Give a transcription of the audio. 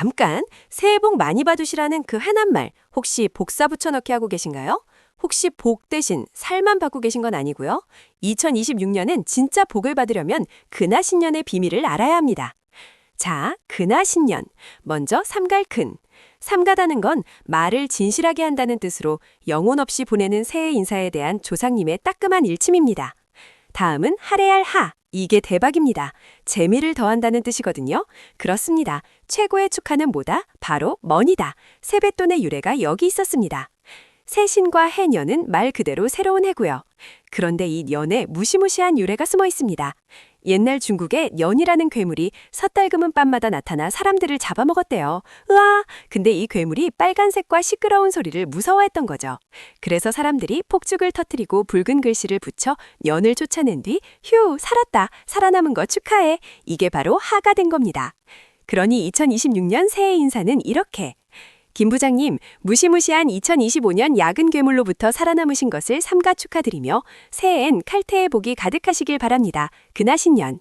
잠깐, 새해 복 많이 받으시라는 그 흔한 말, 혹시 복사 붙여넣기 하고 계신가요? 혹시 복 대신 살만 받고 계신 건 아니고요. 2026년은 진짜 복을 받으려면 근하 신년의 비밀을 알아야 합니다. 자, 근하 신년. 먼저 삼갈근. 삼가다는 건 말을 진실하게 한다는 뜻으로 영혼 없이 보내는 새해 인사에 대한 조상님의 따끔한 일침입니다. 다음은 할애할 하. 이게 대박입니다. 재미를 더한다는 뜻이거든요. 그렇습니다. 최고의 축하는 뭐다? 바로 머니다. 세뱃돈의 유래가 여기 있었습니다. 새신과 해년은 말 그대로 새로운 해고요. 그런데 이 년에 무시무시한 유래가 숨어 있습니다. 옛날 중국에 년이라는 괴물이 섣달금은 밤마다 나타나 사람들을 잡아먹었대요. 으아! 근데 이 괴물이 빨간색과 시끄러운 소리를 무서워했던 거죠. 그래서 사람들이 폭죽을 터뜨리고 붉은 글씨를 붙여 년을 쫓아낸 뒤 휴! 살았다! 살아남은 거 축하해! 이게 바로 하가 된 겁니다. 그러니 2026년 새해 인사는 이렇게 김 부장님, 무시무시한 2025년 야근 괴물로부터 살아남으신 것을 삼가 축하드리며 새해엔 칼퇴의 복이 가득하시길 바랍니다. 근하신년.